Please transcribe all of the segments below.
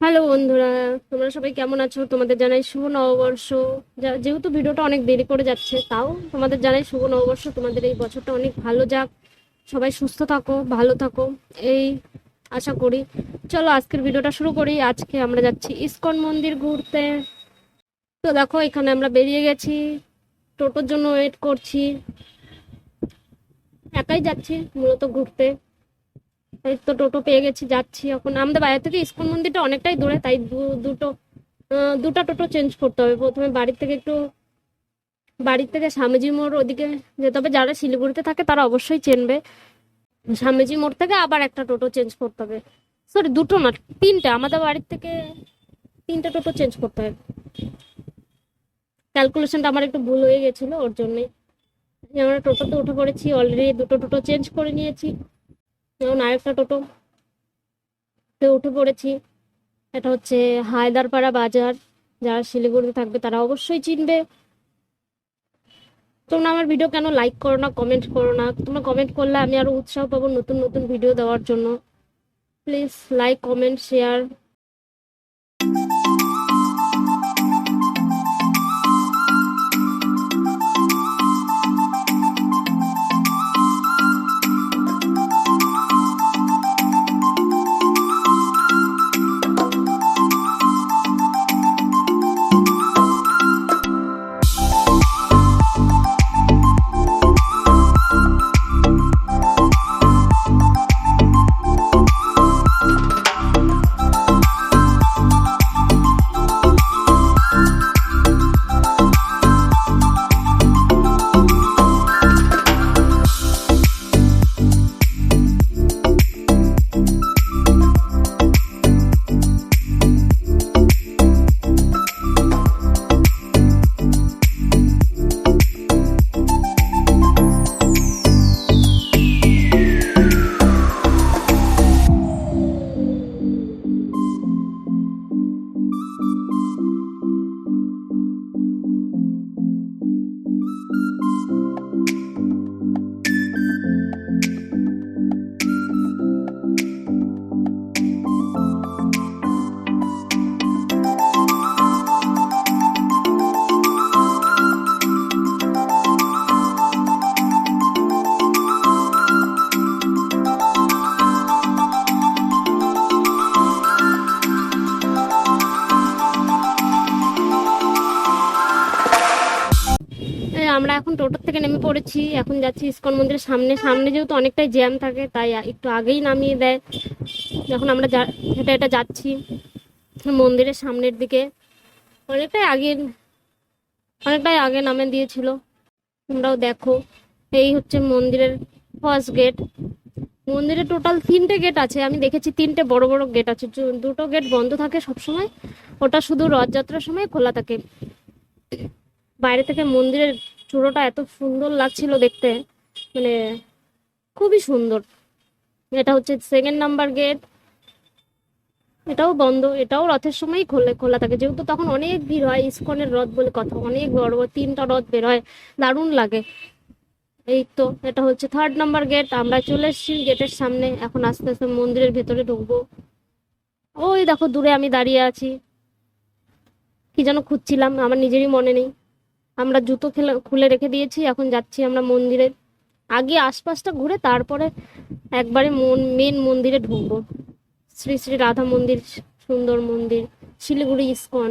Hello বন্ধুরা, তোমরা সবাই কেমন আছো? তোমাদের জানাই শুভ নববর্ষ। যেহেতু ভিডিওটা অনেক দেরি করে যাচ্ছে, তাও তোমাদের জানাই শুভ নববর্ষ। তোমাদের এই বছরটা অনেক ভালো যাক। সবাই সুস্থ থাকো, ভালো থাকো। এই আশা করি। চলো আজকের ভিডিওটা শুরু করি। আজকে আমরা যাচ্ছি ইস্কন মন্দির ঘুরতে। তো দেখো, এখানে আমরা বেরিয়ে গেছি। টোটোর জন্য ওয়েট করছি। একাই যাচ্ছি মূলত ঘুরতে। এই তো টোটো পেয়ে গেছি, যাচ্ছি এখন। আমাদের বাইরে থেকে ইস্কন মন্দিরটা অনেকটাই দূরে, তাই দুটো দুটো টোটো চেঞ্জ করতে হবে। প্রথমে বাড়ির থেকে একটু, বাড়ির থেকে স্বামীজি মোড় ওদিকে যেতে হবে। যারা শিলিগুড়িতে থাকে তারা অবশ্যই চেনবে। স্বামীজি মোড় থেকে আবার একটা টোটো চেঞ্জ করতে হবে। সরি দুটো না, তিনটে। আমাদের বাড়ির থেকে তিনটে টোটো চেঞ্জ করতে হবে। ক্যালকুলেশনটা আমার একটু ভুল হয়ে গেছিল, ওর জন্যই। আমরা টোটোতে উঠে পড়েছি অলরেডি দুটো টোটো চেঞ্জ করে নিয়েছি। যেমন আরেকটা টোটো। তে উঠে পড়েছি। এটা হচ্ছে হায়দারপাড়া বাজার। যারা শিলিগুড়িতে থাকবে তারা অবশ্যই চিনবে। তোমরা আমার ভিডিও কেন লাইক করো না কমেন্ট করো না? তোমরা কমেন্ট করলে আমি আরও উৎসাহ পাবো নতুন নতুন ভিডিও দেওয়ার জন্য। প্লিজ লাইক কমেন্ট শেয়ার পড়েছি এখন যাচ্ছি ইস্কন মন্দিরের সামনে। সামনে যেহেতু অনেকটাই জ্যাম থাকে, তাই একটু আগেই নামিয়ে দেয়। যখন আমরা হেঁটে হেঁটে যাচ্ছি মন্দিরের সামনের দিকে, অনেকটাই আগে অনেকটাই আগে নামে দিয়েছিল। তোমরাও দেখো, এই হচ্ছে মন্দিরের ফার্স্ট গেট মন্দিরে টোটাল তিনটে গেট আছে, আমি দেখেছি তিনটে বড় বড় গেট আছে। দুটো গেট বন্ধ থাকে সব সময় ওটা শুধু রথযাত্রার সময় খোলা থাকে। বাইরে থেকে মন্দিরের চূড়োটা এত সুন্দর লাগছিল দেখতে। মানে খুবই সুন্দর। এটা হচ্ছে সেকেন্ড নাম্বার গেট এটাও বন্ধ, এটাও রথের সময়ই খোলে, খোলা থাকে। যেহেতু তখন অনেক ভিড় হয়, ইস্কনের রথ বলে কথা, অনেক বড় বড় তিনটা রথ বের হয়, দারুণ লাগে। এই তো, এটা হচ্ছে থার্ড নাম্বার গেট আমরা চলে এসেছি গেটের সামনে। এখন আস্তে আস্তে মন্দিরের ভেতরে ঢুকবো। ওই দেখো, দূরে আমি দাঁড়িয়ে আছি। কি যেন খুঁজছিলাম, আমার নিজেরই মনে নেই। আমরা জুতো খেলে খুলে রেখে দিয়েছি এখন যাচ্ছি আমরা মন্দিরে। আগে আশপাশটা ঘুরে তারপরে একবারে মন মেন মন্দিরে ঢুকবো। শ্রী শ্রী রাধা মন্দির সুন্দর মন্দির শিলিগুড়ি ইস্কন।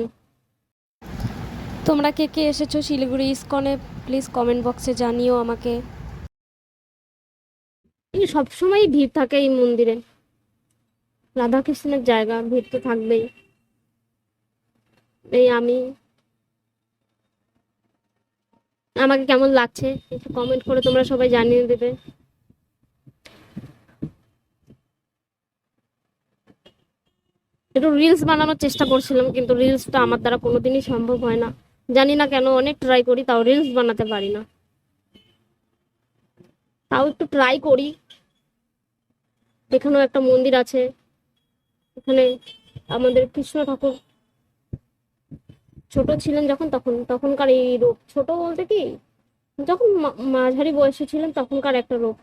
তোমরা কে কে এসেছ শিলিগুড়ি ইস্কনে? প্লিজ কমেন্ট বক্সে জানিও আমাকে। এই সবসময়ই ভিড় থাকে এই মন্দিরে। রাধাকৃষ্ণের জায়গা ভিড় তো থাকবেই। এই আমি আমাকে কেমন লাগছে? একটু কমেন্ট করে তোমরা সবাই জানিয়ে দেবে। একটু রিলস বানানোর চেষ্টা করছিলাম, কিন্তু রিলসটা আমার দ্বারা কোনোদিনই সম্ভব হয় না। জানি না কেন, অনেক ট্রাই করি, তাও রিলস বানাতে পারি না। তাও একটু ট্রাই করি। এখানেও একটা মন্দির আছে। এখানে আমাদের কৃষ্ণ ঠাকুর ছোট ছিলেন যখন, তখন, তখনকার এই রূপ ছোট বলতে কি? যখন মাঝারি বয়সে ছিলেন, তখনকার একটা রূপ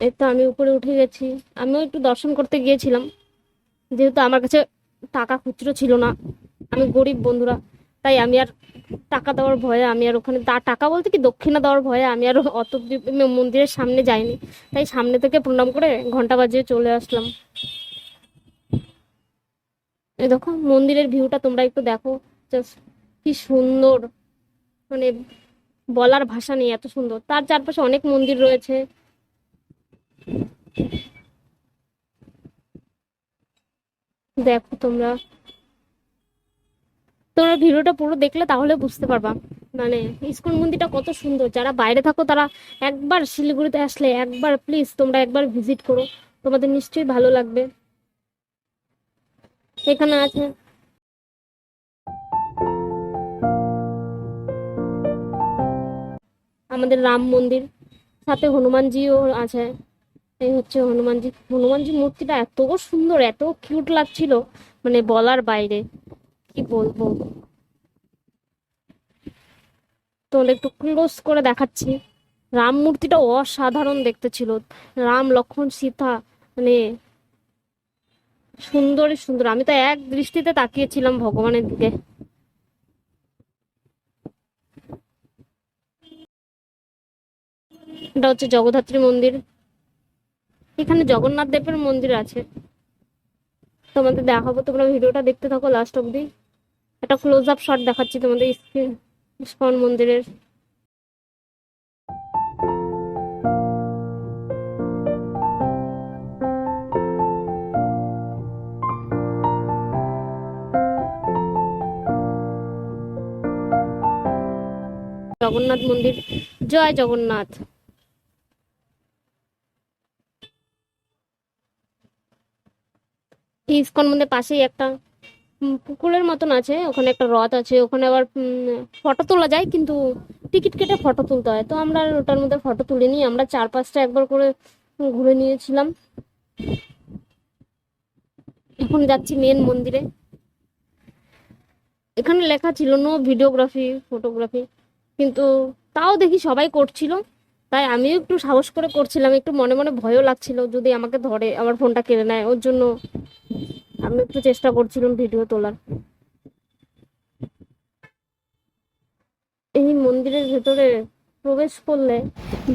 এই তো আমি উপরে উঠে গেছি। আমিও একটু দর্শন করতে গিয়েছিলাম। যেহেতু আমার কাছে টাকা খুচরো ছিল না, আমি গরিব বন্ধুরা, তাই আমি আর টাকা দেওয়ার ভয়ে আমি আর ওখানে টাকা বলতে কি, দক্ষিণা দেওয়ার ভয়ে আমি আর অত মন্দিরের সামনে যাইনি। তাই সামনে থেকে প্রণাম করে ঘণ্টা বাজিয়ে চলে আসলাম। এই দেখো, মন্দিরের ভিউটা তোমরা একটু দেখো। জাস্ট কি সুন্দর। মানে বলার ভাষা নেই, এত সুন্দর। তার চারপাশে অনেক মন্দির রয়েছে। দেখো তোমরা। তোমরা ভিডিওটা পুরো দেখলে তাহলে বুঝতে পারবা। মানে ইস্কন মন্দিরটা কত সুন্দর। যারা বাইরে থাকো, তারা একবার শিলিগুড়িতে আসলে একবার প্লিজ তোমরা একবার ভিজিট করো। তোমাদের নিশ্চয়ই ভালো লাগবে। এখানে আছে। আমাদের রাম মন্দির, সাথে হনুমানজিও আছে। এই হচ্ছে হনুমানজি। হনুমানজি মূর্তিটা এত সুন্দর, এত কিউট লাগছিল মানে বলার বাইরে, কি বলব? তোমাদের একটু ক্লোজ করে দেখাচ্ছি। রাম মূর্তিটা অসাধারণ দেখতে ছিল। রাম, লক্ষ্মণ, সীতা মানে সুন্দরই সুন্দর। আমি তো এক দৃষ্টিতে তাকিয়েছিলাম ভগবানের দিকে। এটা হচ্ছে জগদ্ধাত্রী মন্দির। এখানে জগন্নাথ দেবের মন্দির আছে। তোমাদের দেখাবো, তোমরা ভিডিওটা দেখতে থাকো লাস্ট অব্দি একটা ক্লোজ আপ শট দেখাচ্ছি তোমাদের ইস্ক- ইস্কন মন্দিরের। জগন্নাথ মন্দির। জয় জগন্নাথ। ইস্কন মন্দির পাশেই একটা পুকুরের মতন আছে, ওখানে একটা হ্রদ আছে, ওখানে আবার ফটো তোলা যায়, কিন্তু টিকিট কেটে ফটো তুলতে হয়। তো আমরা ওটার মধ্যে ফটো তুলিনি, আমরা চার পাঁচটা একবার করে ঘুরে নিয়েছিলাম। এখন যাচ্ছি মেন মন্দিরে। এখানে লেখা ছিল নো ভিডিওগ্রাফি ফটোগ্রাফি কিন্তু তাও দেখি সবাই করছিল। তাই আমিও একটু সাহস করে করছিলাম একটু মনে মনে ভয়ও লাগছিল যদি আমাকে ধরে আমার ফোনটা কেড়ে নেয়। ওর জন্য আমি একটু চেষ্টা করছিলাম ভিডিও তোলার। এই মন্দিরের ভেতরে প্রবেশ করলে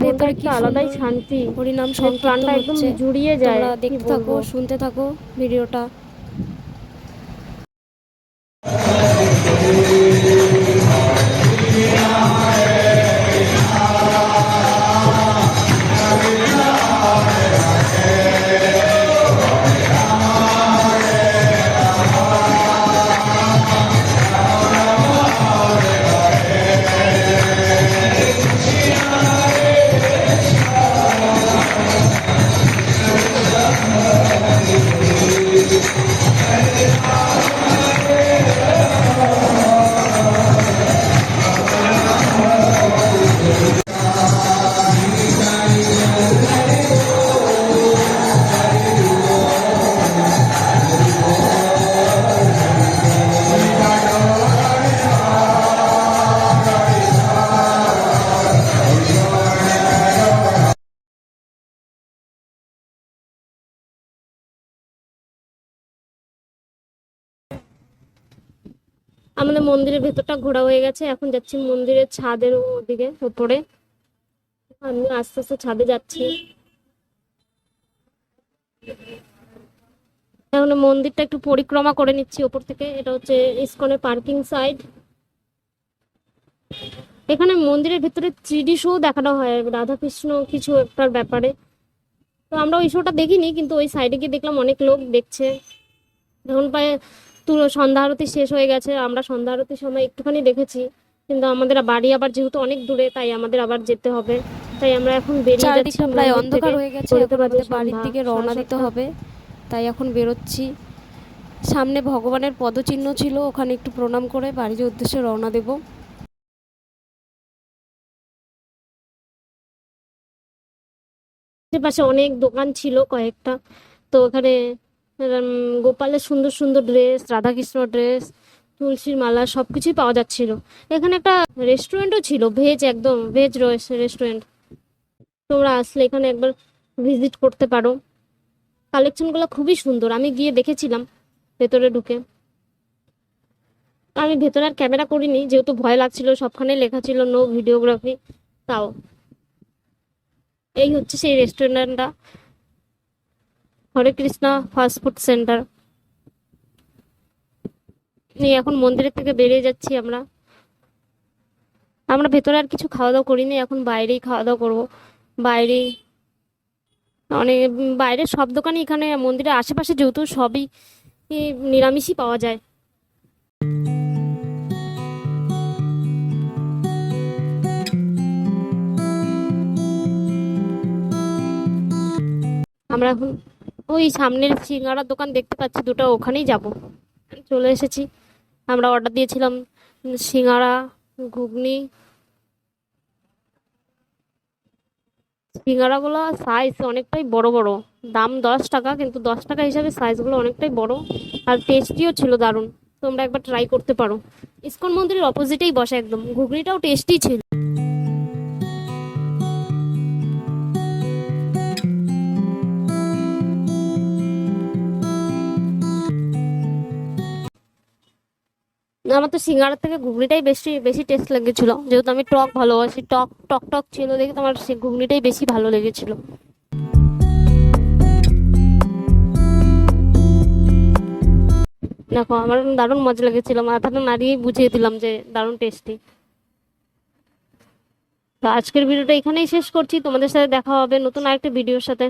ভেতরে একটা কি আলাদাই শান্তি। হরিনাম প্রাণটা একদম জুড়িয়ে যায় দেখতে থাকো শুনতে থাকো ভিডিওটা। আমাদের মন্দিরের ভেতরটা ঘোরা হয়ে গেছে। এখন যাচ্ছি মন্দিরের ছাদের ওদিকে উপরে আমি আস্তে আস্তে ছাদে যাচ্ছি। এখন মন্দিরটা একটু পরিক্রমা করে নিচ্ছি ওপর থেকে। এটা হচ্ছে ইসকনের পার্কিং সাইড। এখানে মন্দিরের ভেতরে থ্রিডি শো দেখানো হয়, রাধাকৃষ্ণ কিছু একটার ব্যাপারে। তো আমরা ওই শোটা দেখিনি, কিন্তু ওই সাইডে গিয়ে দেখলাম অনেক লোক দেখছে। এখন প্রায় তুলো সন্ধ্যা আরতি শেষ হয়ে গেছে আমরা সন্ধ্যা আরতির সময় একটুখানি দেখেছি কিন্তু আমাদের বাড়ি আবার যেহেতু অনেক দূরে তাই আমাদের আবার যেতে হবে। তাই আমরা এখন বেরিয়ে যাচ্ছি প্রায় অন্ধকার হয়ে গেছে বাড়ির দিকে রওনা দিতে হবে তাই এখন বেরোচ্ছি। সামনে ভগবানের পদচিহ্ন ছিল ওখানে একটু প্রণাম করে বাড়ির উদ্দেশ্যে রওনা দেব। আশেপাশে অনেক দোকান ছিল কয়েকটা তো ওখানে গোপালের সুন্দর সুন্দর ড্রেস রাধাকৃষ্ণ ড্রেস তুলসীর মালা সব কিছুই পাওয়া যাচ্ছিল। এখানে একটা রেস্টুরেন্টও ছিল ভেজ একদম ভেজ রয়েছে রেস্টুরেন্ট তোমরা আসলে এখানে একবার ভিজিট করতে পারো। কালেকশনগুলো খুবই সুন্দর, আমি গিয়ে দেখেছিলাম ভেতরে ঢুকে। আমি ভেতরে আর ক্যামেরা করিনি, যেহেতু ভয় লাগছিল সবখানে লেখা ছিল নো ভিডিওগ্রাফি তাও। এই হচ্ছে সেই রেস্টুরেন্টটা Hare Krishna, fast food centre. এই এখন মন্দিরের থেকে বেরিয়ে যাচ্ছি আমরা। আমরা ভেতরে আর কিছু খাওয়া দাওয়া করিনি, এখন বাইরেই খাওয়া দাওয়া করব। বাইরেই অনেক বাইরের সব দোকানই এখানে, মন্দিরের আশেপাশে যেহেতু সবই নিরামিষই পাওয়া যায়। আমরা এখন ওই সামনের সিঙ্গারার দোকান দেখতে পাচ্ছি, দুটো ওখানেই যাব। চলে এসেছি। আমরা অর্ডার দিয়েছিলাম সিঙ্গারা, ঘুগনি, সিঙ্গারাগুলো সাইজ অনেকটাই বড় বড়। দাম দশ টাকা, কিন্তু দশ টাকা হিসাবে সাইজগুলো অনেকটাই বড়। আর টেস্টিও ছিল দারুণ। তোমরা একবার ট্রাই করতে পারো। ইস্কন মন্দিরের অপোজিটেই বসে একদম। ঘুগনিটাও টেস্টি ছিল। আমার তো সিঙ্গারার থেকে ঘুগনিটাই বেশি বেশি টেস্ট লেগেছিল। যেহেতু আমি টক ভালোবাসি, টক টক টক ছিল দেখে তো আমার ঘুগনিটাই বেশি ভালো লেগেছিল। দেখো, আমার দারুণ মজা লেগেছিল। মাথাটা নাড়িয়ে বুঝিয়ে দিলাম যে দারুণ টেস্টি তো আজকের ভিডিওটা এখানেই শেষ করছি। তোমাদের সাথে দেখা হবে নতুন আরেকটা ভিডিওর সাথে।